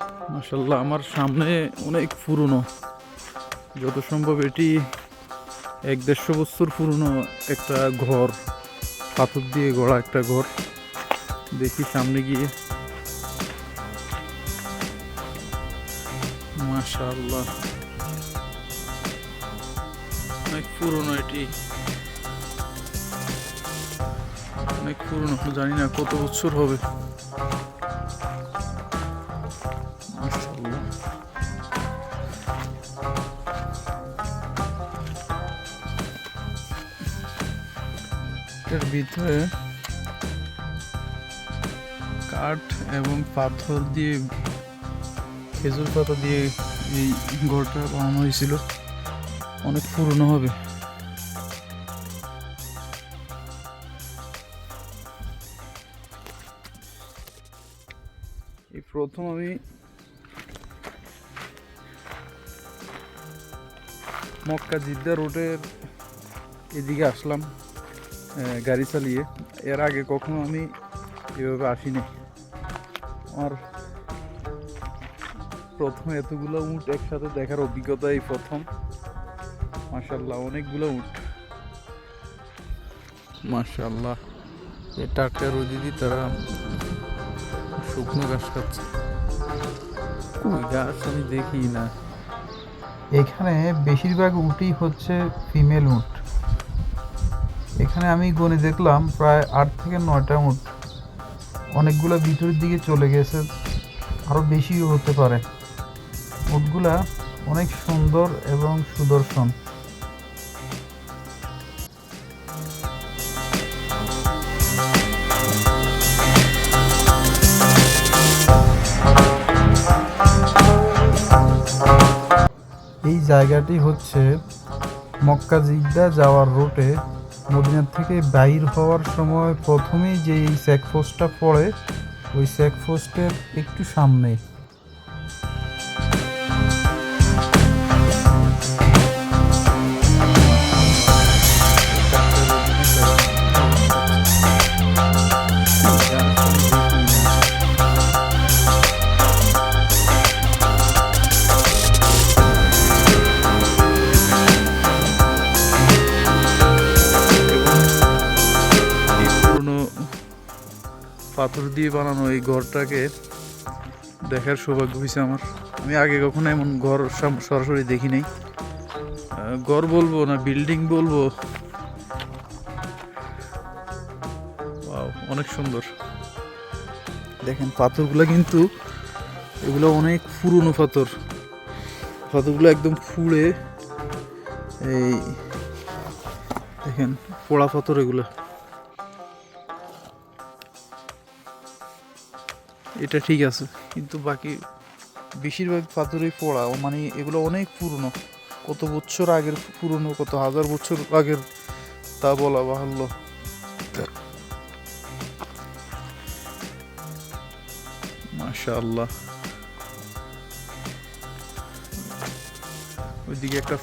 মাসাল্লাহ আমার সামনে অনেক পুরনো, যত সম্ভব এটি এক দেড়শো বছর পুরনো একটা ঘর, পাথর দিয়ে গড়া একটা ঘর। দেখি সামনে গিয়ে। মাশাআল্লাহ, অনেক পুরনো এটি। অনেক পুরনো, জানি না কত বছর হবে। এর ভিতরে কাঠ এবং পাথর দিয়ে খেজুর পাতা দিয়ে এই ঘরটা বানানো হয়েছিল। অনেক পুরনো হবে। এই প্রথম আমি মক্কা জিদ্দা রোডের এদিকে আসলাম। গাড়ি চালিয়ে। এর আগে কখনো আমি এভাবে আসিনি। আমার প্রথম এতগুলো উট একসাথে দেখার অভিজ্ঞতা এই প্রথম। মাশাল্লাহ অনেকগুলো উট। মাশাল্লাহ এই টাটকা রোদি তারা শুকনো ঘাস খাচ্ছে। কই ঘাস আমি দেখি না। এখানে বেশিরভাগ উটই হচ্ছে ফিমেল উট। এখানে আমি গণে দেখলাম প্রায় আট থেকে নয়টা উট। অনেকগুলো ভিতরের দিকে চলে গেছে আরও বেশিও হতে পারে। উটগুলা অনেক সুন্দর এবং সুদর্শন। এই জায়গাটি হচ্ছে মক্কা জিদ্দা যাওয়ার রুটে মদিনার থেকে বাইর হওয়ার সময় প্রথমেই যে এই চেকপোস্টটা পড়ে ওই চেকপোস্টের একটু সামনে পাথর দিয়ে বানানো এই ঘরটাকে দেখার সৌভাগ্য হয়েছে আমার। আমি আগে কখনো এমন ঘর সরাসরি দেখি নাই। ঘর বলব না বিল্ডিং বলব? অনেক সুন্দর। দেখেন, পাথরগুলো কিন্তু এগুলো অনেক পুরনো পাথর। পাথরগুলো একদম ফুড়ে এই দেখেন, পোড়া পাথর এগুলো। এটা ঠিক আছে। কিন্তু বাকি বেশিরভাগ পাথরই পোড়া। মানে এগুলো অনেক পুরনো। কত বছর আগের পুরনো, কত হাজার বছর আগের তা বলা বাহুল্য। মাশাআল্লাহ। ওইদিকে একটা